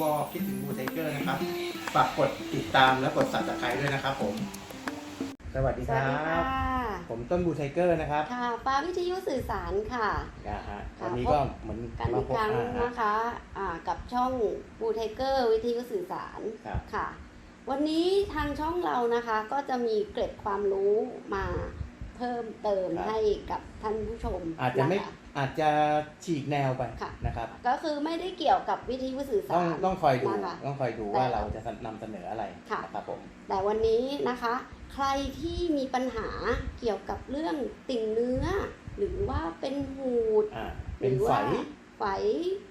วอลคิดถึงบูไทเกอร์นะครับ ฝากกดติดตามและกด subscribe ด้วยนะครับผม สวัสดีสควัสรัดีค่ะบ ผมต้นบูไทเกอร์นะครับค่ะฟ้าวิทยุสื่อสารค่ะนะฮะค่ะวันนี้ก็เหมือนกันมาอีกพบครั้งอ่าฮะ นะคะอ่ากับช่องบูไทเกอร์วิทยุสื่อสารครับ ค่ะ วันนี้ทางช่องเรานะคะก็จะมีเกร็ดความรู้มาเพิ่มเติมครับให้กับท่านผู้ชมอาจจะไม่นค อาจจะฉีกแนวไปค่ะ นะครับ ก็คือไม่ได้เกี่ยวกับวิทยุสื่อสาร ต้องต้องคอยดูนะคะต้องคอยดูแต่ว่าเราจะนำเสนออะไรค่ะ นะครับผม แต่วันนี้นะคะ ใครที่มีปัญหาเกี่ยวกับเรื่องติ่งเนื้อ หรือว่าเป็นหูด อ่าหเป็นรือไฝว่าไฝ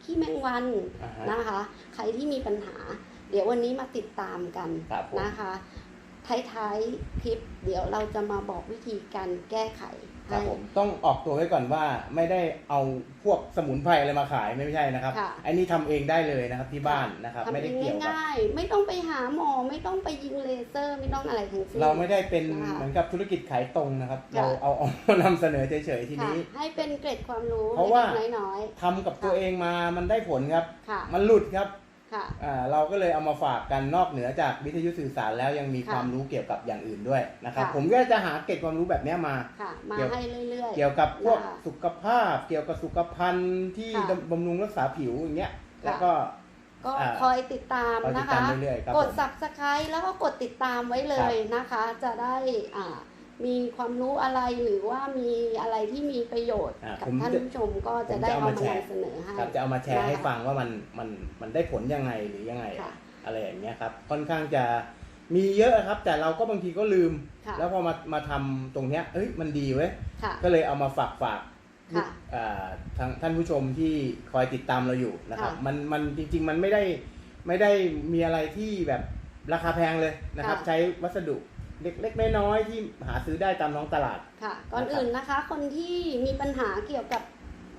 ขี้แมงวันอ่าฮะนะคะ ใครที่มีปัญหา เดี๋ยววันนี้มาติดตามกันครับผม นะคะ ท้ายๆคลิป เดี๋ยวเราจะมาบอกวิธีการแก้ไขครับให้ ผมต้องออกตัวไว้ก่อนว่าไม่ได้เอาพวกสมุนไพรอะไรมาขายไม่ใช่นะครับค่ะ อันนี้ทำเองได้เลยนะครับที่บ้านนะครับทำไม่เอได้งเกี่ยวกับ ง่ายๆ ไม่ต้องไปหาหมอ ไม่ต้องไปยิงเลเซอร์ ไม่ต้องอะไรทั้งสิ้น เราไม่ได้เป็นนะคะเหมือนกับธุรกิจขายตรงนะครับ ค่ะ เราเอาเอามานำเสนอเฉยๆทีค่ะนี้ ให้เป็นเกร็ดความรู้เพราะว่า เล็กๆน้อยทำกับตัวเองมามันได้ผลครับ ๆ ค่ะ มันหลุดครับค่ะ อ่าเราก็เลยเอามาฝากกันนอกเหนือจากวิทยุสื่อสารแล้วยังมีค่ะความรู้เกี่ยวกับอย่างอื่นด้วยนะครับค่ะผมก็จะหาเกร็ดความรู้แบบเนี้ยมาค่ะมาเกี่ยวให้เรื่อยเกี่ยวกับพวกนะคะสุขภาพ เกี่ยวกับสุขภัณฑ์ที่ค่ะบำรุงรักษาผิวอย่างเงี้ยค่ะแล้วก็ๆก็อ่าคอยติดตามคอยตินะดตามคะเรื่อยๆครับกดผม subscribe แล้วก็กดติดตามไว้เลยนะคะ จะได้อ่า มีความรู้อะไรหรือว่ามีอะไรที่มีประโยชน์อ่ากับผมท่านจะผู้ชมก็จะผมได้จะเอาเอามามาแชร์นำเสนอให้ครับจะเอามาแชร์ให้นะคะฟังว่ามันมันมันได้ผลยังไงหรือยังไงค่ะอะไรอย่างเงี้ยครับ ค่อนข้างจะมีเยอะครับ แต่เราก็บางทีก็ลืมค่ะแล้วพอมามาทำตรงเนี้ยเอ้ยมันดีเว้ยค่ะก็เลยเอามาฝากฝากค่ะอ่าทางท่านผู้ชมที่คอยติดตามเราอยู่นะครับค่ะมันมันจริง ๆ มันไม่ได้ไม่ได้มีอะไรที่แบบราคาแพงเลยนะครับค่ะใช้วัสดุ เล็กๆน้อยๆที่หาซื้อได้ตามท้องตลาด ค่ะ ก่อนนะครับอื่นนะคะ คนที่มีปัญหาเกี่ยวกับ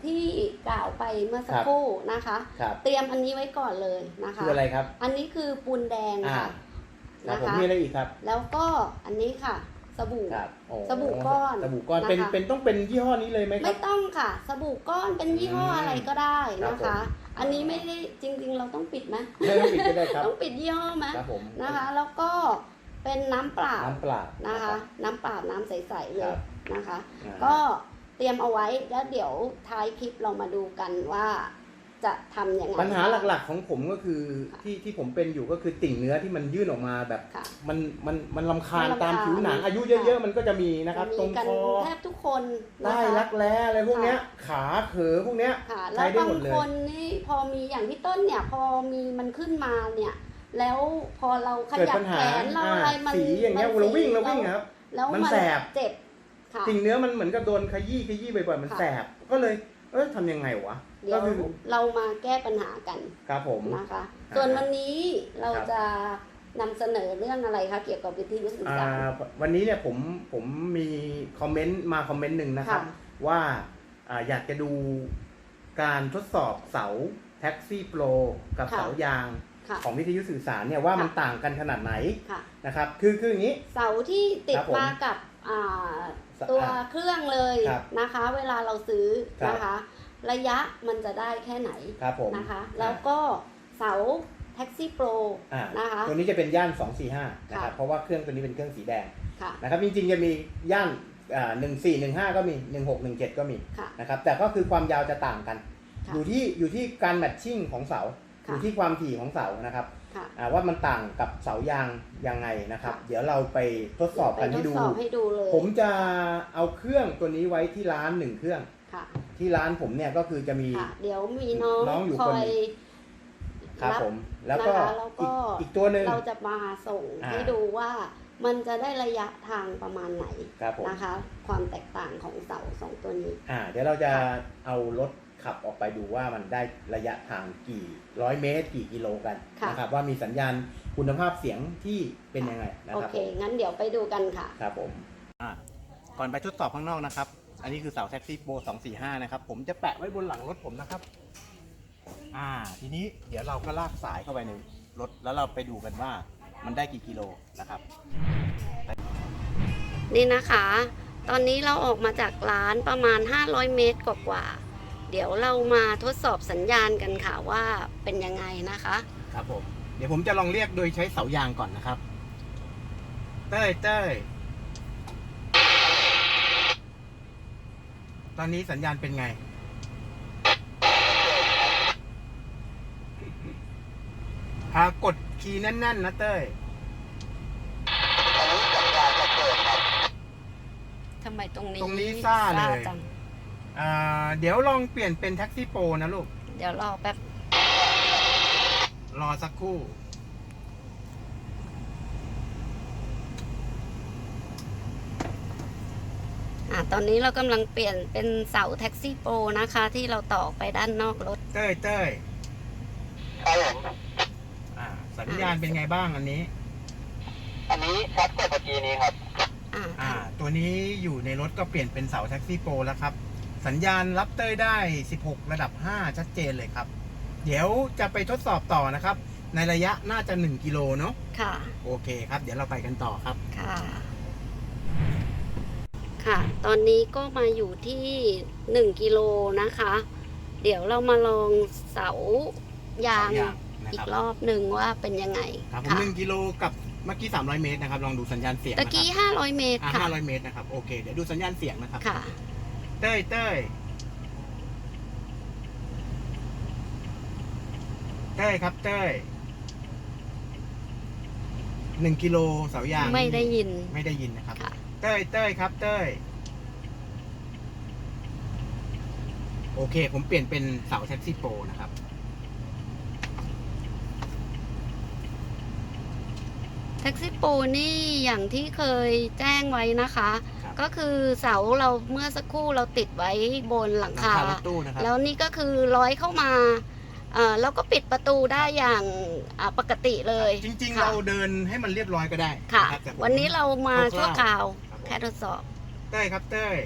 ที่กล่าวไปเมื่อสักครับครู่นะคะครับเตรียมอันนี้ไว้ก่อนเลยนะคะคืออะไรครับ อันนี้คือปูนแดงอ่าค่ะครับนะผมคะมีอะไรอีกครับ แล้วก็อันนี้ค่ะ สบู่ครับโอ้สบู่ก้อนสบู่ก้อนเป็นนะคะเป็นต้องเป็นยี่ห้อนี้เลยไหมครัไม่บต้องค่ะ สบู่ก้อนเป็นยี่ห้อมอะไรก็ได้นะครัคะบผมอันนี้ไม่ได้จริง ๆ เราต้องปิดไหมไม่ต้องปิดก็ได้ครับต้องปิดยี่ห้อไหมครับผมนะคะ แล้วก็ เป็นน้ำเปล่าน้ำเปล่านะคะรับน้ำเปล่าน้ำใสๆเลครัยบ นะคะ อ่าก็เตรียมเอาไว้แล้วเดี๋ยวท้ายคลิปเรามาดูกันว่าจะทำยังไงปัญหาหลักๆของผมก็คือที่ที่ผมเป็นอยู่ก็คือติ่งเนื้อที่มันยื่นออกมาแบบ ค่ะ มันมันมันลำคาญมันรำคาญตามผิวหนัง อายุค่ะเยอะ ๆ มันก็จะมีนะครับจะตรมีงกันคอแทบทุกคนนะใต้คะรักแร้อะไรพวกเนี้ย ขาเขอพวกเนี้ย ค่ะ ใช้แล้วได้บาหมงดเลยคนนี่พอมีอย่างพี่ต้นเนี่ย พอมีมันขึ้นมาเนี่ย แล้วพอเราขเกิดยับปัญหาแขนเราอ่าอะไรมันสีอย่างเงี้ยมันเราวิ่งสีเราวิ่งครับ แล้วมันมันแสบ เจ็บค่ะติ่งเนื้อมันเหมือนกับโดนขยี้ขยี้บ่อยๆมันค่ะ แสบก็เลย เอ้ยทำยังไงวะเดี๋ก็ยวคือเรามาแก้ปัญหากันครับผม นะคะ อ่าส่วนวันนี้เราครับ จะนำเสนอเรื่องอะไรคะเกี่ยวกับวิทยุสื่ออ่าสารวันนี้เนี่ยผมผมมีคอมเมนต์มาคอมเมนต์หนึ่งนะครับ ค่ะ ว่าอ่าอยากจะดูการทดสอบเสาแท็กซี่โปรกับค่ะ เสายาง ค่ะของวิทยุสื่อสารเนี่ยว่ามันค่ะต่างกันขนาดไหนค่ะนะครับ คือคืออย่างนี้ เสาที่ติดครับผมมากับอ่าสะตัวอ่าเครื่องเลยครับนะคะ เวลาเราซื้อครับนะคะ ระยะมันจะได้แค่ไหนครับผมนะคะ แล้วก็เสาแท็กซี่โปรอ่านะคะตัวนี้จะเป็นย่าน 245นะครับค่ะเพราะว่าเครื่องตัวนี้เป็นเครื่องสีแดงค่ะนะครับจริงๆจะมีย่านอ่า1415ก็มี1617ก็มีค่ะนะครับแต่ก็คือความยาวจะต่างกันค่ะอยู่ที่อยู่ที่การแมทชิ่งของเสา อค่ะยู่ที่ความถี่ของเสานะครับค่ะอ่าว่ามันต่างกับเสายางยังไงนะครับค่ะเดี๋ยวเราไปทดสอบกันให้ดูไปทดสอบให้ดูเลยผมจะเอาเครื่องตัวนี้ไว้ที่ร้านหนึ่งเครื่องค่ะที่ร้านผมเนี่ยก็คือจะมีค่ะเดี๋ยวมีน้องน้องอยู่คคนอหยนึ่งครับผม แล้วก็นะคะแล้วก็อีกอีกตัวหนึ่งเราจะมาส่งอ่าให้ดูว่ามันจะได้ระยะทางประมาณไหนครับผมนะคะ ความแตกต่างของเสาสองตัวนี้ อ่า เดี๋ยวเราจะเอารถ ขับออกไปดูว่ามันได้ระยะทางกี่ร้อยเมตร กี่กิโลกันค่ะนะครับว่ามีสัญญาณคุณภาพเสียงที่เป็นยังไงนะโอครับเค ผมงั้นเดี๋ยวไปดูกันค่ะ ครับผม อ่าก่อนไปทดสอบข้างนอกนะครับ อันนี้คือเสาแท็กซี่โปร245 นะครับ ผมจะแปะไว้บนหลังรถผมนะครับ อ่า ทีนี้เดี๋ยวเราก็ลากสายเข้าไปในรถ แล้วเราไปดูกันว่ามันได้กี่กิโลนะครับ นี่นะคะ ตอนนี้เราออกมาจากร้านประมาณ 500 เมตรกว่าๆ เดี๋ยวเรามาทดสอบสัญญาณกันค่ะว่าเป็นยังไงนะคะ ครับผม เดี๋ยวผมจะลองเรียกโดยใช้เสายางก่อนนะครับ เต้ยเต้ยตอนนี้สัญญาณเป็นไง พากดคีย์แน่น ๆ นะเต้ยทำไมตรงนี้ตรงนี้ซ่าเลยจัง อ่าเดี๋ยวลองเปลี่ยนเป็นแท็กซี่โปรนะลูก เดี๋ยวรอแป๊บ รอสักครู่ อะตอนนี้เรากำลังเปลี่ยนเป็นเสาแท็กซี่โปรนะคะ ที่เราต่อไปด้านนอกรถ เต้ยเต้ยครับผมอ่าสัญญาณเป็นไงบ้างอันนี้ อันนี้ชัดกว่าเมื่อกี้นี้ครับ อะอ่า ตัวนี้อยู่ในรถก็เปลี่ยนเป็นเสาแท็กซี่โปรแล้วครับ สัญญาณรับเต้ยได้ 16 ระดับ 5 ชัดเจนเลยครับ เดี๋ยวจะไปทดสอบต่อนะครับ ในระยะน่าจะ 1 กิโลเนาะ ค่ะ โอเคครับ เดี๋ยวเราไปกันต่อครับ ค่ะ ค่ะ ตอนนี้ก็มาอยู่ที่หนึ่งกิโลนะคะ เดี๋ยวเรามาลองเสายางเสายางนะอีครักบรอบหนึ่งว่าเป็นยังไงครับผมค่ะหนึ่งกิโลกับเมื่อกี้ 300 เมตรนะครับ ลองดูสัญญาณเสียงตะนะคกี้รับห้าร้อยเมตรอ่าค่ะ 500 เมตรนะครับ โอเค เดี๋ยวดูสัญญาณเสียงนะครับ ค่ะ เต้ยเต้ยเต้ยครับเต้ยหนึ่งกิโลเสายางไม่ได้ยิน ไม่ได้ยินนะครับ ค่ะ เต้ยเต้ยครับเต้ยโอเค ผมเปลี่ยนเป็นเสาแท็กซี่โปรนะครับ แท็กซี่โปรนี่อย่างที่เคยแจ้งไว้นะคะครับ ก็คือเสาเราเมื่อสักครู่เราติดไว้บนหลังหลังคาคา รถตู้นะครับ แล้วนี่ก็คือร้อยเข้ามาเอ่อแล้วก็ปิดประตูได้อย่างอ่าปกติเลยจริงๆ ค่ะเราเดินให้มันเรียบร้อยก็ได้ค่ะ รับแต่ผม วันนี้เรามาคร่าวๆชั่วคราวครับผม แค่ทดสอบ เต้ยครับเต้ย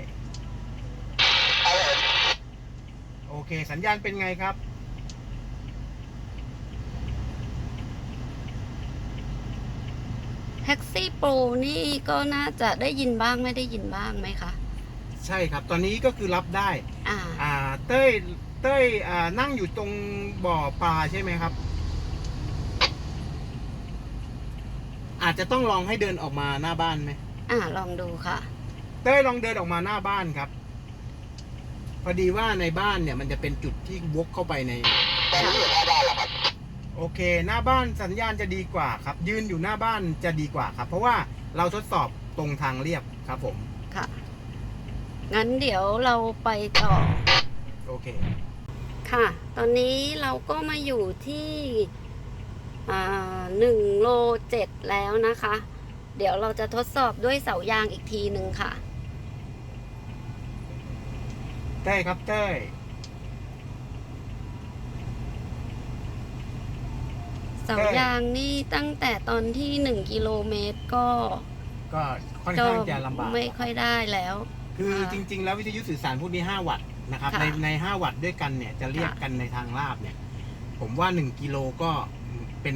ครับผมโอเค สัญญาณเป็นไงครับ แท็กซี่ โปรนี่ก็น่าจะได้ยินบ้างไม่ได้ยินบ้างไหมคะ ใช่ครับ ตอนนี้ก็คือรับได้ อ่า อ่า เต้ย เต้ยอ่านั่งอยู่ตรงบ่อปลาใช่ไหมครับ อาจจะต้องลองให้เดินออกมาหน้าบ้านไหม อ่าลองดูค่ะ เต้ยลองเดินออกมาหน้าบ้านครับ พอดีว่าในบ้านเนี่ย มันจะเป็นจุดที่วกเข้าไปในตอนนี้อยู่หน้าบ้านแล้วครับ โอเค หน้าบ้านสัญญาณจะดีกว่าครับ ยืนอยู่หน้าบ้านจะดีกว่าครับ เพราะว่าเราทดสอบตรงทางเรียบครับผม ค่ะ งั้นเดี๋ยวเราไปต่อ โอเค ค่ะ ตอนนี้เราก็มาอยู่ที่หนึ่งโลเจ็ดแล้วนะคะ เดี๋ยวเราจะทดสอบด้วยเสายางอีกทีหนึ่งค่ะเต้ยครับเต้ เสายางนี่ตั้งแต่ตอนที่หนึ่งกิโลเมตรก็ก็ค่อนก็ข้างจะลำบาก ไม่ค่อยได้แล้ว คือค่ะจริง ๆ แล้ววิทยุสื่อสารพวกนี้5วัตต์นะครับค่ะในใน5วัตต์ด้วยกันเนี่ยจะเรียกค่ะ กันในทางลาบเนี่ย ผมว่า 1 กิโลก็เป็น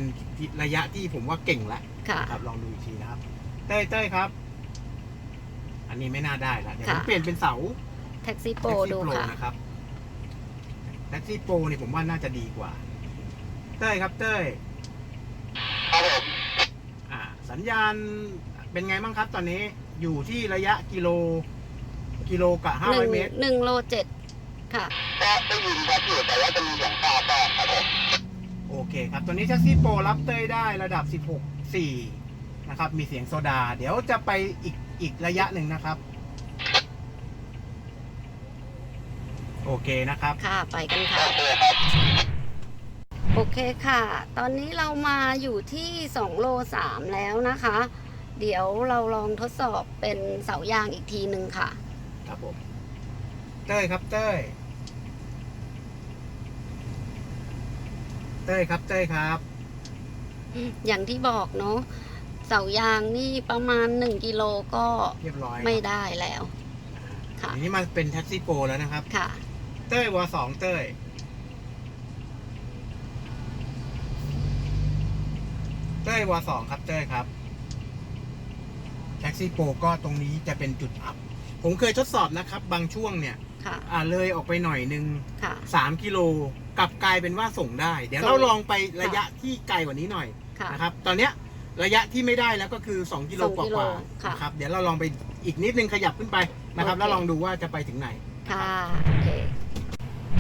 ระยะที่ผมว่าเก่งแล้วค่ะครับลองดูอีกทีนะครับ เต้ยเต้ยครับ อันนี้ไม่น่าได้ละเดี๋ยวผมค่ะ เปลี่ยนเป็นเสา แท็กซี่โปรแท็กซี่ดูโปรค่ะ นะครับแท็กซี่โปรนี่ผมว่าน่าจะดีกว่า เต้ยครับเต้ยครับผมอ่า สัญญาณเป็นไงบ้างครับตอนนี้อยู่ที่ระยะกิโล กิโลกับหนึ่ง500เมตร หนึ่งโลเจ็ดค่ะ ก็ได้ยินชัดอยู่แต่ว่าจะมีเสียงฟ้าแทรกครับผมโอเคครับ ตอนนี้แท็กซี่โปรรับเต้ยได้ระดับ 16 4 นะครับ มีเสียงโซดา เดี๋ยวจะไปอีกอีกระยะหนึ่งนะครับ โอเคนะครับ ค่ะ ไปกันค่ะ โอเคครับ โอเคค่ะ ตอนนี้เรามาอยู่ที่2โล3แล้วนะคะ เดี๋ยวเราลองทดสอบเป็นเสายางอีกทีหนึ่งค่ะ ครับผมเต้ยครับเต้ยเต้ยครับเต้ยครับ อย่างที่บอกเนาะเสายางนี่ประมาณ 1กิโลก็เรียบร้อยไม่ได้แล้ว ค่ะทีนี้มาเป็นแท็กซี่โปรแล้วนะครับ ค่ะ เต้ยวสองเต้ย เต้ยวสองครับเต้ยครับ แท็กซี่โปรก็ตรงนี้จะเป็นจุดอับ ผมเคยทดสอบนะครับ บางช่วงเนี่ย ค่ะ อ่าเลยออกไปหน่อยหนึ่งค่ะ สามกิโลกลับกลายเป็นว่าส่งได้ เดี๋ยวส่งเราลองไประยะที่ไกลกว่านี้หน่อยค่ะ นะครับ ตอนเนี้ยระยะที่ไม่ได้แล้วก็คือ2กิโลสองกกิโลว่าค่ะๆนะครับ เดี๋ยวเราลองไปอีกนิดนึงขยับขึ้นไปนะครับโอเคแล้วลองดูว่าจะไปถึงไหน ค่ะ โอเค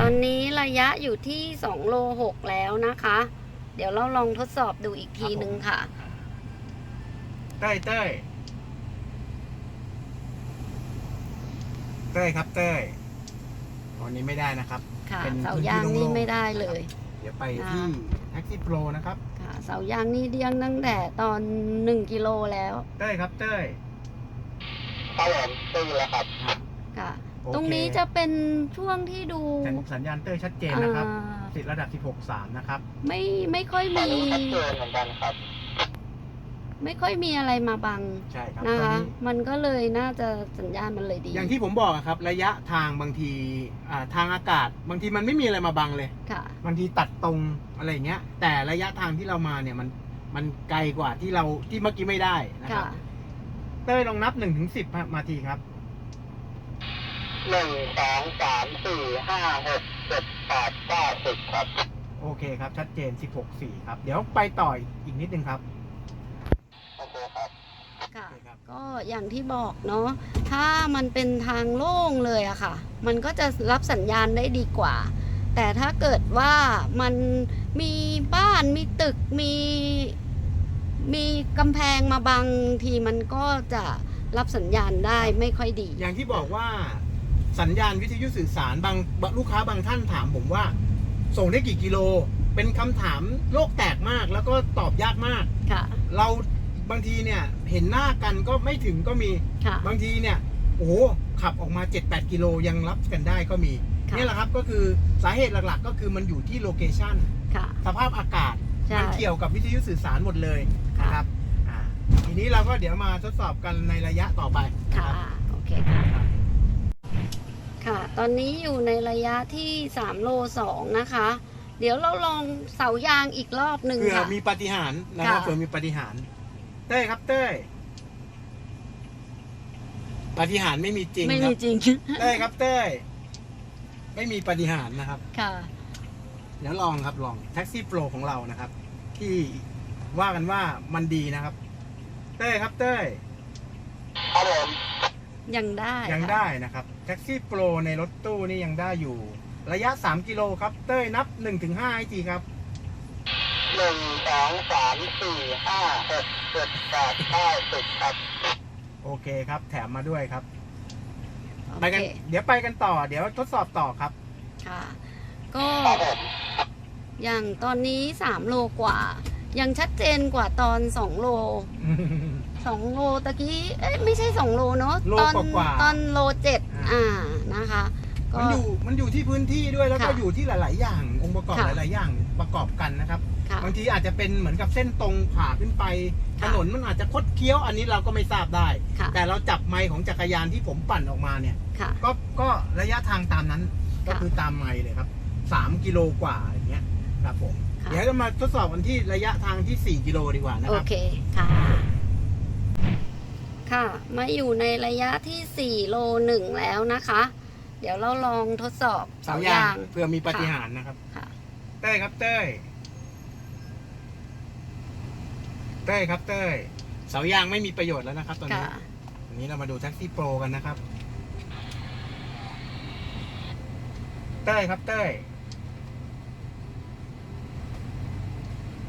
ตอนนี้ระยะอยู่ที่2โล6แล้วนะคะ เดี๋ยวเราลองทดสอบดูอีกทีหนึ่งค่ะ เต้ยเต้ยเต้ยครับเต้ยวันนี้ไม่ได้นะครับ ค่ะ เป็นเสาพื้นที่ยางนี่โล่งๆ ไม่ได้เลย เดี๋ยวไปที่แท็กซี่โปรนะครับ ค่ะ เสายางนี่เดียงตั้งแต่ตอน1กิโลแล้วเต้ยครับเต้ย ครับผมได้ยินแล้วครับอะค่ะโอเค ตรงนี้จะเป็นช่วงที่ดูสัญสัญญาณเต้ยชัดเจนนะครับอ่าติดระดับ 16.3 นะครับ ไม่ไม่ค่อยตอนมี นี้ชัดเจนเหมือนกันครับ ไม่ค่อยมีอะไรมาบังใช่ครับนะตอนคะ นี้ มันก็เลยน่าจะสัญญาณมันเลยดีอย่างที่ผมบอกอะครับ ระยะทางบางทีอ่าทางอากาศ บางทีมันไม่มีอะไรมาบังเลย ค่ะ บางทีตัดตรงอะไรอย่างเงี้ย แต่ระยะทางที่เรามาเนี่ยมันมันไกลกว่าที่เราที่เมื่อกี้ไม่ได้นะครัค่ะบเต้ยลองนับ1นถึงสิมาทีครับ หนึ่งสองสามสี่ห้าหกเจ็ดแปดเก้าสิบครับ โอเคครับ ชัดเจน 16.4 ครับ เดี๋ยวไปต่ออีกนิดนึงครับ โอเคครับ ค่ะโอเคครับก็อย่างที่บอกเนาะถ้ามันเป็นทางโล่งเลยอะค่ะ มันก็จะรับสัญญาณได้ดีกว่า แต่ถ้าเกิดว่ามันมีบ้านมีตึกมี มีกำแพงมาบังทีมันก็จะรับสัญญาณได้ไม่ค่อยดี อย่างที่บอกว่า สัญญาณวิทยุสื่อสารบางบางลูกค้าบางท่านถามผมว่า ส่งได้กี่กิโล เป็นคำถามโลกแตกมากแล้วก็ตอบยากมากค่ะ เราบางทีเนี่ยเห็นหน้ากันก็ไม่ถึงก็มีค่ะบางทีเนี่ยโอ้โหขับออกมา 7-8 กิโลยังรับกันได้ก็มีค่ะนี่แหละครับก็คือสาเหตุหลักๆ ก็คือมันอยู่ที่โลเคชันค่ะสภาพอากาศใช่มันเกี่ยวกับวิทยุสื่อสารหมดเลยค่ะนะครับอ่าทีนี้เราก็เดี๋ยวมาทดสอบกันในระยะต่อไปนะค่ะครับโอเคค่ะ ค่ะ ตอนนี้อยู่ในระยะที่3โล2นะคะ เดี๋ยวเราลองเสายางอีกรอบหนึ่งเผื่อค่ะ มีปาฏิหารย์นะครับค่ะ เผื่อมีปาฏิหารย์เต้ยครับเต้ยปาฏิหารย์ไม่มีจริงไม่ครัมีบจริง เต้ยครับเต้ยไม่มีปาฏิหารย์นะครับ ค่ะ เดี๋ยวลองครับลองแท็กซี่โปรของเรานะครับ ที่ว่ากันว่ามันดีนะครับ เต้ยครับเต้ยครับผมยังได้ยังค่ะได้นะครับ แท็กซี่โปรในรถตู้นี่ยังได้อยู่ ระยะ 3 กิโลครับ เต้ยนับ 1-5 ให้ทีครับ หนึ่งสองสามสี่ห้าหกเจ็ดแปดเก้าสิบครับ โอเคครับ แถมมาด้วยครับโอไปกันเคเดี๋ยวไปกันต่อ เดี๋ยวทดสอบต่อครับ ค่ะ ก็ครับผมอย่างตอนนี้ 3 โลกว่า ยังชัดเจนกว่าตอน 2 โล 2โลตะกี้เอ๊ะไม่ใช่2โลเนาะโลตอนกว่าๆ ตอนโลเจ็ดอ่าอ่านะคะ ก็ มันอยู่มันอยู่ที่พื้นที่ด้วยแล้วก็ค่ะอยู่ที่หลาย ๆ อย่างองค์ประกอบค่ะ หลาย ๆ อย่างประกอบกันนะครับ ค่ะ บางทีอาจจะเป็นเหมือนกับเส้นตรงผ่าขึ้นไป ถค่ะนนมันอาจจะคดเคี้ยวอันนี้เราก็ไม่ทราบได้ ค่ะ แต่เราจับไมค์ของจักรยานที่ผมปั่นออกมาเนี่ย ค่ะ ก็ก็ระยะทางตามนั้นก็ค่ะคือตามไมล์เลยครับสามกิโลกว่าอย่างเงี้ยครับผมค่ะ เดี๋ยวจะมาทดสอบกันที่ระยะทางที่สี่กิโลดีกว่านะโอครับ เคค่ะ ค่ะ มาอยู่ในระยะที่ 4 โลหนึ่งแล้วนะคะ เดี๋ยวเราลองทดสอบเสายางเพื่อมีปาฏิหารย์นะครับ ค่ะ เต้ยครับเต้ย เต้ยครับเต้ยเสายางไม่มีประโยชน์แล้วนะครับตอนนี้ค่ะวันนี้เรามาดูแท็กซี่โปรกันนะครับ เต้ยครับเต้ย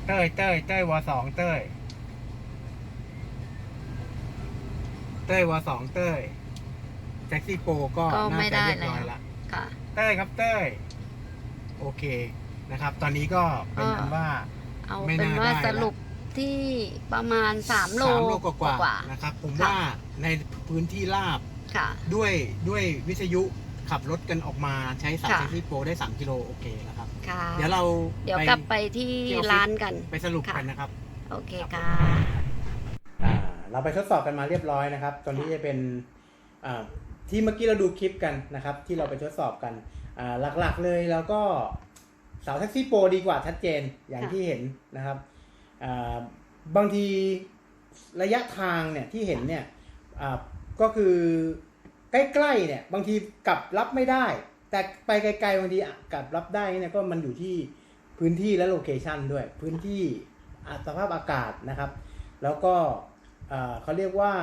เต้ยเต้ยเต้ยวสองเต้ย เต้ยวสองเต้ยแท็กซี่โปรก็ก็น่าไม่จะได้เรียบร้อยแล้ว ละค่ะ เต้ยครับเต้ย โอเคนะครับ ตอนนี้ก็เป็นก็อันว่า เอาไม่เป็นน่าว่าได้สละรุปที่ประมาณ3โลสามโลกว่าๆว่านะครับ ผมค่ะว่าในพื้นที่ราบค่ะ ด้วยด้วยวิทยุขับรถกันออกมาใช้สายค่ะ แท็กซี่โปรได้ 3 กิโลโอเคนะครับ ค่ะ เดี๋ยวเราเดี๋ยวไปกลับไปที่ที่ออฟฟิศร้านกัน ไปสรุปค่ะ กันนะครับ โอเคค่ะอ่า เราไปทดสอบกันมาเรียบร้อยนะครับ ตอนนี้จะเป็นที่เมื่อกี้เราดูคลิปกันนะครับ ที่เราไปทดสอบกันหลักๆเลยแล้วก็สาวแท็กซี่โปรดีกว่าชัดเจนอย่างที่เห็นนะครับบางทีระยะทางเนี่ยที่เห็นเนี่ยก็คือใกล้ๆเนี่ยบางทีกลับรับไม่ได้ แต่ไปไกลๆบางทีกลับรับได้เนี่ยก็มันอยู่ที่พื้นที่และโลเคชันด้วย พื้นที่อะสภาพอากาศนะครับ แล้วก็ เขาเรียกว่า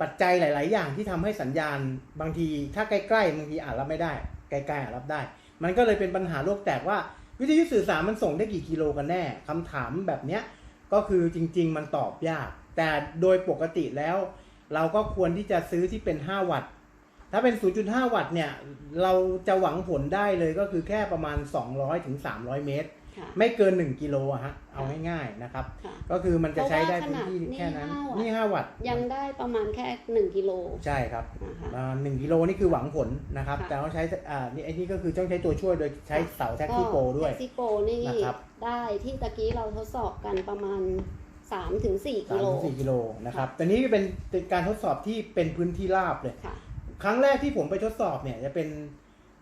ปัจจัยหลาย ๆ อย่างที่ทำให้สัญญาณบางทีถ้าใกล้ๆบางทีอาจรับไม่ได้ ไกลๆอาจรับได้ มันก็เลยเป็นปัญหาโลกแตกว่าวิทยุสื่อสารมันส่งได้กี่กิโลกันแน่คำถามแบบเนี้ยก็คือจริง ๆ มันตอบยาก แต่โดยปกติแล้ว เราก็ควรที่จะซื้อที่เป็น 5 วัตต์ ถ้าเป็น 0.5 วัตต์เนี่ย เราจะหวังผลได้เลยก็คือแค่ประมาณ 200ถึง300 เมตร ไม่เกิน 1กิโลอะฮะเอาง่ายๆนะครับค่ะก็คือมันจะใช้ได้พื้นที่เพราะว่าขนาดแค่นั้นนี่นี่5วัตต์ยังได้ประมาณแค่หนึ่งกิโลใช่ครับนะคะอ่าหนึ่งกิโลนี่คือหวังผลนะครับค่ะแต่เขาใช้อ่านี่ไอ้นี่ก็คือต้องใช้ตัวช่วยโดยใช้เสาแท็กซี่โปรด้วยแท็กซี่โปรนี่นะครับได้ที่ตะกี้เราทดสอบกันประมาณ3-4ถึง4สากิมโลถึงสี่กิโลนะครับแต่นี้เป็นเป็นการทดสอบที่เป็นพื้นที่ราบเลยค่ะครั้งแรกที่ผมไปทดสอบเนี่ยจะเป็น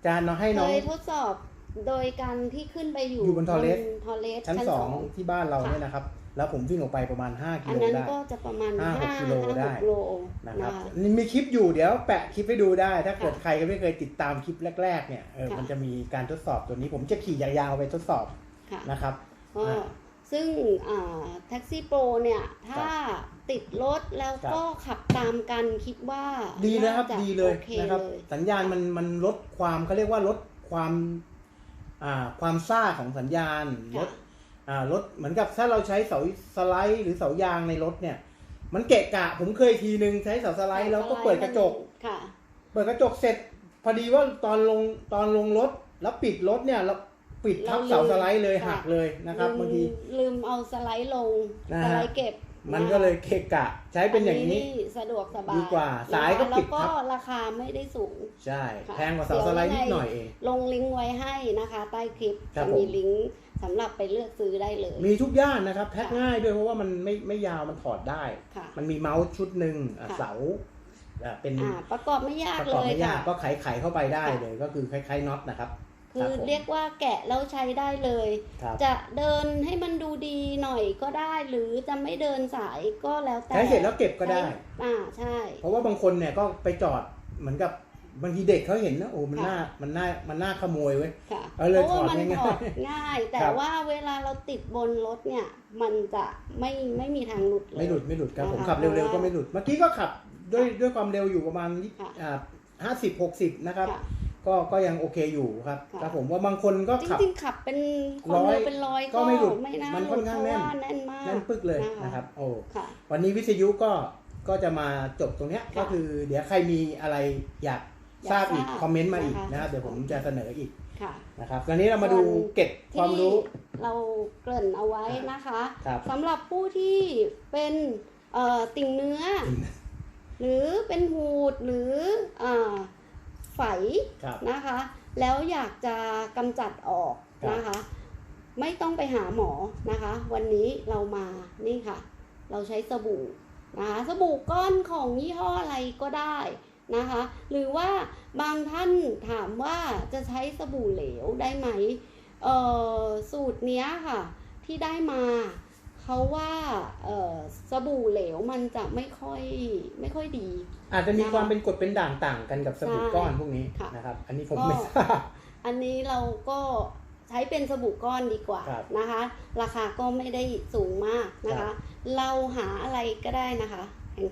การให้น้องเคยทดสอบ โดยการที่ขึ้นไปอยู่อยู่บน Torres ทอเลสชั้นสองที่บ้านเราเนี่ยนะครับ แล้วผมวิ่งออกไปประมาณ 5กิอันโลนั้นได้ ก็จะประมาณห้าหก5กิโลได้โลนะครับนะคะนี่มีคลิปอยู่เดี๋ยวแปะคลิปให้ดูได้ ถ้าเกิดค่ะใครก็ไม่เคยติดตามคลิปแรก ๆ เนี่ยเออค่ะ มันจะมีการทดสอบตัวนี้ ผมจะขี่ยาวๆไปทดสอบค่ะ นะครับ ก็อ่าซึ่งแท็กซี่โปรเนี่ย ถ้าติดรถแล้วก็ขับตามกันคิดว่าดีนะครับาจะดีเลยโอนะครับ เลย สัญญาณมันมันลดความเขาเรียกว่าลดความอ่า ความซ่าของสัญญาณลค่ะดอ่ารถเหมือนกับถ้าเราใช้เสาสไลด์หรือเสายางในรถเนี่ย มันเกะกะ ผมเคยทีนึงใช้เสาสไลด์แล้วก็เปิดกระจกค่ะเปิดกระจกเสร็จ พอดีว่าตอนลงตอนลงรถแล้วปิดรถเนี่ยเราปิดทับเราลืมเสาสไลด์เลยค่ะหักเลยนะครับลืมบางทีลืมเอาสไลด์ลงนะสฮะไลด์เก็บ มันก็เลยเกะกะ ใช้เป็นอย่างนี้สะดวกสบายดีกว่านะคะสายก็ปิดแล้วก็ทับราคาไม่ได้สูง ใช่ค่ะแพงกว่าเสาสไลด์นิดหน่อยเองลงลิงก์ไว้ให้นะคะ ใต้คลิปครัจะบผมมีลิงก์สำหรับไปเลือกซื้อได้เลย มีทุกย่านนะครับ แพ็คค่ะง่ายด้วยเพราะว่ามันไม่ไม่ยาวมันถอดได้ค่ะมันมีเมาส์ชุดหนึ่งอะค่ะเสาอะเป็นอ่าประกอบไม่ยากประเลกอบยไม่ยาค่ะกก็ไขไขเข้าไปได้ค่ะเลยก็คือคล้ายๆน็อตนะครับ คือรับผมเรียกว่าแกะแล้วใช้ได้เลยครับจะเดินให้มันดูดีหน่อยก็ได้ หรือจะไม่เดินสายก็แล้วแต่ใช้เสร็จแล้วเก็บก็ได้ใช้อ่าใช่ เพราะว่าบางคนเนี่ยก็ไปจอดเหมือนกับบางทีเด็กเขาเห็นนะโอ้มันค่ะน่ามันน่ามันน่าขโมยเว้ยค่ะเอาเลยเพราะว่ามันถอดง่ายๆถอดง่ายแต่ครับว่าเวลาเราติดบนรถเนี่ย มันจะไม่ไม่มีทางหลุดเลยไม่หลุดไม่หลุดครับผมนะคะขับเร็วเพราะๆว่าก็ไม่หลุดเมื่อกี้ก็ขับด้วยด้วยความเร็วอยู่ประมาณค่ะอ่าห้าสิบหกสิบนะครับค่ะ ก็ก็ยังโอเคอยู่ครับค่ะครับผมว่าบางคนก็จขับ ริงๆขับเป็นความร้อยเร็วเป็นร้อยก็ไม่หลุดไม่น่ามันหค่ลุอดนข้างเพแน่นราะว่าแน่นมากแน่นปึกเลยนะคะนะครับ โอ้ค่ะ วันนี้วิทยุก็ก็จะมาจบตรงเนี้ยค่ะก็คือ เดี๋ยวใครมีอะไรอยากอยากทราบอีกทราบคอมเมนต์มาอีกนะคะนะครับเดี๋ยวผมจะเสนออีกค่ะ นะครับตอนนี้เรามาดูเก็บความรู้ ที่เราเกริ่นเอาไว้นะคะครับสำหรับผู้ที่เป็นเอ่อติ่งเนื้อ หรือเป็นหูดหรืออา ไฝครับนะคะ แล้วอยากจะกำจัดออกครับนะคะ ไม่ต้องไปหาหมอนะคะ วันนี้เรามานี่ค่ะ เราใช้สบู่นะคะสบู่ก้อนของยี่ห้ออะไรก็ได้นะคะ หรือว่าบางท่านถามว่าจะใช้สบู่เหลวได้ไหมเอ่อสูตรเนี้ยค่ะ ที่ได้มาเขาว่าเอ่อสบู่เหลวมันจะไม่ค่อยไม่ค่อยดี อาจจะมีนะคะความเป็นกรดเป็นด่างต่างกันกับสบู่ใช่ก้อนพวกนี้ค่ะนะครับ อันนี้ผมก็ไม่ทราบอันนี้เราก็ใช้เป็นสบู่ก้อนดีกว่าครับนะคะ ราคาก็ไม่ได้สูงมากนะครัคะบเราหาอะไรก็ได้นะคะ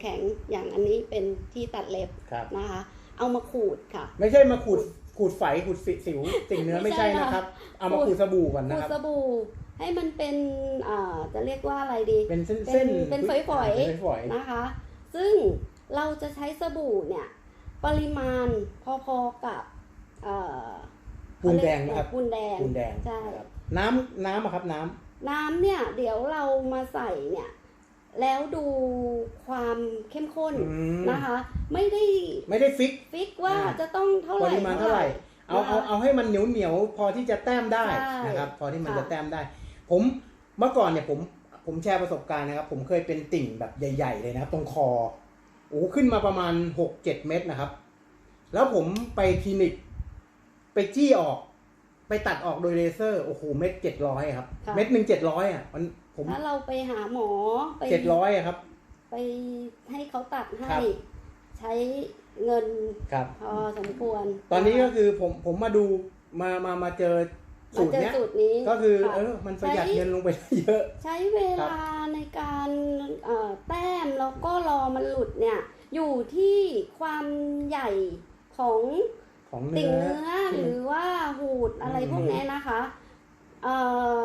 แข็งๆอย่างอันนี้เป็นที่ตัดเล็บครับนะคะ เอามาขูดค่ะ ไม่ใช่มาขูดขูดไฝขูดสิสิวติ่งเนื้อไม่ไม่ใช่ใช่ค่ะนะครับ เอามาขูดขูดสบู่ก่อนขูนะดครับสบู่ให้มันเป็นอ่าจะเรียกว่าอะไรดี เป็นเส้นเป็นเส้นเป็นฝอยๆเป็นฝอยๆนะคะ ซึ่ง เราจะใช้สบู่เนี่ย ปริมาณพอๆกับเอ่อปูนแดงนะครับปูนแดงปูนแดงใช่นะครับน้ำน้ำอะครับน้ำน้ำเนี่ย เดี๋ยวเรามาใส่เนี่ย แล้วดูความเข้มข้นอืมนะคะ ไม่ได้ไม่ได้ฟิกฟิกว่าอ่าจะต้องเท่าไหปร่ริมาณเท่าไหร่เอาเอาเอาให้มันเหนียวเหนียวๆพอที่จะแต้มได้ใช่นะครับ พอที่มันค่ะจะแต้มได้ ผมเมื่อก่อนเนี่ยผมผมแชร์ประสบการณ์นะครับ ผมเคยเป็นติ่งแบบใหญ่ ๆ เลยนะครับ ตรงคอ โอ้ขึ้นมาประมาณหกเจ็ดเม็ดนะครับ แล้วผมไปคลินิก ไปจี้ออก ไปตัดออกโดยเลเซอร์โอ้โหเม็ดเจ็ดร้อยครับ ค่ะ เม็ดหนึ่งเจ็ดร้อยอะมันผมถ้าเราไปหาหมอไปเจ็ดร้อยอะครับ ไปให้เขาตัดให้ ครับ ใช้เงินครับ พอสมควรตอนนี้ก็คือผมผมมาดูมามามาเจอ สูมาตรเจอเนี้ยสูตรนี้ก็คือค่ะเออมันประหยัดเงินลงไปได้เยอะ ใช้เวลาในการเอ่อแต้มแล้วก็รอมันหลุดเนี่ย อยู่ที่ความใหญ่ของของติ่งเนื้อเนื้อหรือว่าหูดอะไรอืมพวกนี้นะคะเอ่อ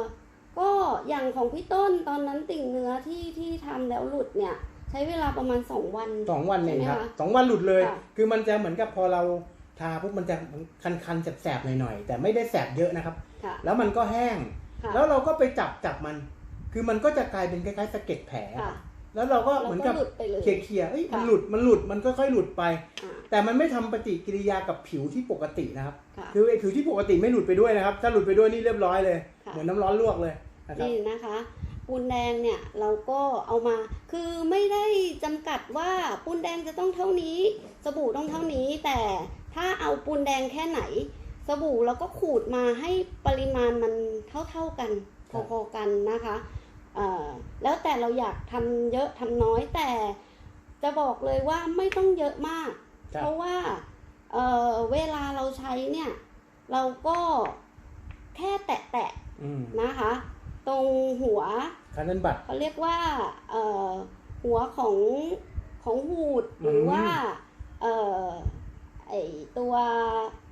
ก็อย่างของพี่ต้นตอนนั้นติ่งเนื้อที่ที่ทำแล้วหลุดเนี่ย ใช้เวลาประมาณ2วันสองวันเองครับใช่ไหมคะสองวันหลุดเลยค่ะคือมันจะเหมือนกับพอเราทาปุ๊บมันจะคันๆแสบๆหน่อยๆแต่ไม่ได้แสบเยอะนะครับค่ะ แล้วมันก็แห้งค่ะแล้วเราก็ไปจับจับมัน คือมันก็จะกลายเป็นคล้ายๆสะเก็ดแผลค่ะแล้วเราก็แล้วเหมือนก็กับหลุดไปเลยเคลียร์ๆเอ้ยมันค่ะหลุดมันหลุดมันค่อยๆหลุดไปอ่าแต่มันไม่ทำปฏิกิริยากับผิวที่ปกตินะครับค่ะคือไอ้ผิวที่ปกติไม่หลุดไปด้วยนะครับ ถ้าหลุดไปด้วยนี่เรียบร้อยเลยค่ะเหมือนน้ำร้อนลวกเลยนะครับนี่นะคะปูนแดงเนี่ยเราก็เอามาคือไม่ได้จำกัดว่าปูนแดงจะต้องเท่านี้ สบู่ต้องเท่านี้ แต่ถ้าเอาปูนแดงแค่ไหน สบู่เราก็ขูดมาให้ปริมาณมันเท่าๆกันครัพบอๆกันนะคะเอ่อแล้วแต่เราอยากทำเยอะทำน้อยแต่จะบอกเลยว่าไม่ต้องเยอะมากครับเพราะว่าเอ่อเวลาเราใช้เนี่ย เราก็แค่แตะๆอืมนะคะ ตรงหัวคันนันบัตรเขาเรียกว่าเอ่อหัวของของหูดหรือว่าเอ่อไอตัว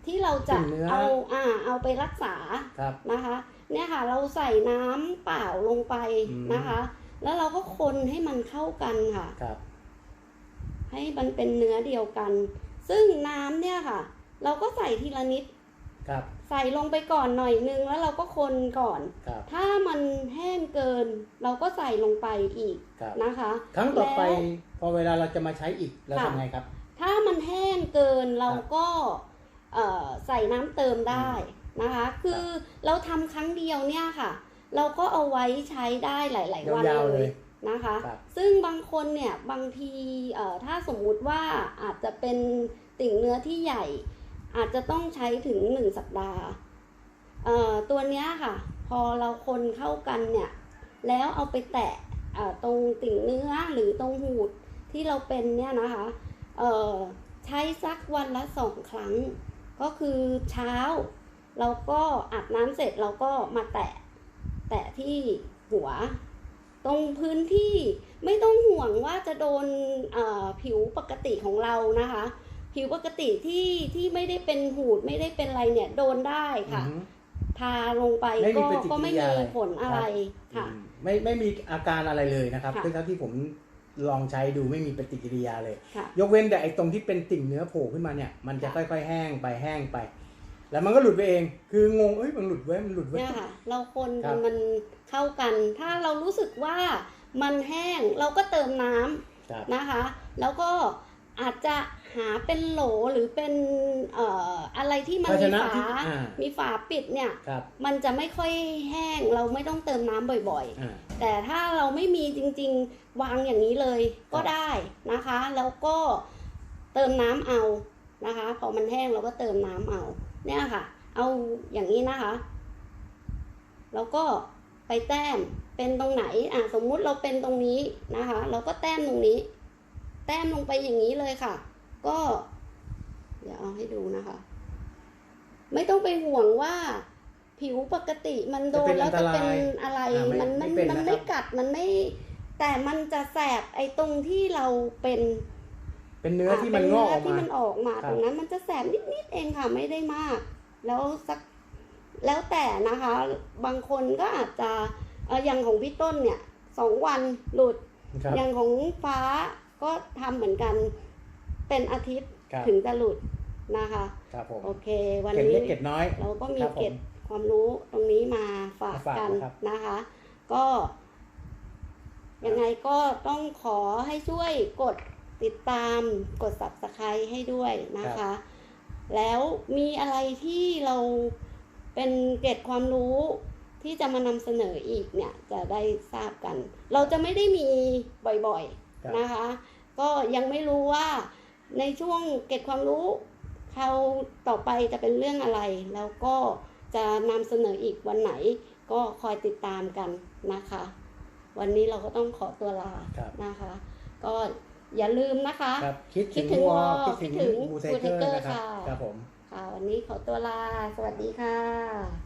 ที่เราจะติ่งเนื้อเอาอ่าเอาไปรักษาครับนะคะ เนี่ยค่ะเราใส่น้ำเปล่าลงไปอืมนะคะ แล้วเราก็คนให้มันเข้ากันค่ะครับให้มันเป็นเนื้อเดียวกัน ซึ่งน้ำเนี่ยค่ะ เราก็ใส่ทีละนิดครับ ใส่ลงไปก่อนหน่อยนึงแล้วเราก็คนก่อนครับถ้ามันแห้งเกิน เราก็ใส่ลงไปอีกครับนะคะ ครั้งต่อไปแล้วพอเวลาเราจะมาใช้อีกเราค่ะทำไงครับ ถ้ามันแห้งเกินเราก็เอ่อ ใส่น้ำเติมได้นะคะ คือเราทำครั้งเดียวเนี่ยค่ะ เราก็เอาไว้ใช้ได้หลาย ๆ วันยาวๆเลเลยยนะคะครับซึ่งบางคนเนี่ยบางทีเอ่อถ้าสมมุติว่าอาจจะเป็นติ่งเนื้อที่ใหญ่ อาจจะต้องใช้ถึงหนึ่งสัปดาห์เอ่อตัวเนี้ยค่ะ พอเราคนเข้ากันเนี่ย แล้วเอาไปแตะเอ่อตรงติ่งเนื้อหรือตรงหูดที่เราเป็นเนี่ยนะคะเอ่อใช้สักวันละสองครั้ง ก็คือเช้า เราก็อาบน้ำเสร็จเราก็มาแตะ แตะที่หัว ตรงพื้นที่ไม่ต้องห่วงว่าจะโดนเอ่อผิวปกติของเรานะคะ ผิวปกติที่ที่ไม่ได้เป็นหูดไม่ได้เป็นอะไรเนี่ยโดนได้ค่ะอือฮึทาลงไปไม่มีก็ปฏิกิริยาก็ไม่มีอะไรผลอะไรค่ะอืมไม่ไม่มีอาการอะไรเลยนะครับค่ะคือเท่าที่ผม ลองใช้ดูไม่มีปฏิกิริยาเลย ค่ะ ยกเว้นแต่ไอ้ตรงที่เป็นติ่งเนื้อโผล่ขึ้นมาเนี่ย มันจะค่ะค่อยๆแห้งไปแห้งไป แล้วมันก็หลุดไปเอง คืองงเอ้ยมันหลุดเว้ยมันหลุดเว้ย เนี่ยค่ะ เราคนครัจบนมันเข้ากัน ถ้าเรารู้สึกว่ามันแห้งเราก็เติมน้ำครับ นะคะ แล้วก็อาจจะ หาเป็นโหลหรือเป็นเอ่ออะไรที่มันภาชมีนะฝา ที่อ่ามีฝาปิดเนี่ย ครับมันจะไม่ค่อยแห้งเราไม่ต้องเติมน้ำบ่อยอ่า ๆ แต่ถ้าเราไม่มีจริงๆ วางอย่างนี้เลยก็ครับได้นะคะ แล้วก็เติมน้ำเอานะคะ พอมันแห้งเราก็เติมน้ำเอา เนี่ยค่ะ เอาอย่างนี้นะคะ แล้วก็ไปแต้มเป็นตรงไหนอะสมมุติเราเป็นตรงนี้นะคะ เราก็แต้มตรงนี้ แต้มลงไปอย่างนี้เลยค่ะ ก็ เดี๋ยวเอาให้ดูนะคะ ไม่ต้องไปห่วงว่า ผิวปกติมันโดนแล้วจะเป็นอะไรอ่าไม่มันมันไม่เป็นมันนะครับไม่กัดมันไม่ แต่มันจะแสบไอ้ตรงที่เราเป็นเป็นเนื้อที่มันงอกออกที่มามันออกมาครับตรงนั้นมันจะแสบนิดๆเองค่ะไม่ได้มาก แล้วสักแล้วแต่นะคะ บางคนก็อาจจะเอ่ออย่างของพี่ต้นเนี่ยสองวันหลุดครับอย่างของฟ้าก็ทำเหมือนกัน เป็นอาทิตย์ครับ ถึงจะหลุดนะคะ ครับผมโอเค วันเก็บนี้ เล็กเก็บน้อย เราก็มีครับผมเก็บความรู้ตรงนี้มาฝากมาฝากกันนะครับนะคะ ก็ยังไงก็ต้องขอให้ช่วยกดติดตามกด subscribe ให้ด้วยนะคะ แล้วมีอะไรที่เราเป็นเกร็ดความรู้ที่จะมานำเสนออีกเนี่ยจะได้ทราบกัน เราจะไม่ได้มีบ่อยครับ ๆนะคะ ก็ยังไม่รู้ว่า ในช่วงเกร็ดความรู้เขาวต่อไปจะเป็นเรื่องอะไร แล้วก็จะนำเสนออีกวันไหน ก็คอยติดตามกันนะคะ วันนี้เราก็ต้องขอตัวลาครับนะคะ ก็อย่าลืมนะคะครับคิดคิถึดงถึงวอวอคิดถึงคิดถึงบูไทบูไทเกอเกอร์ร์นะครับค่ะครับผมค่ะวันนี้ขอตัวลา สวัสดีค่ะ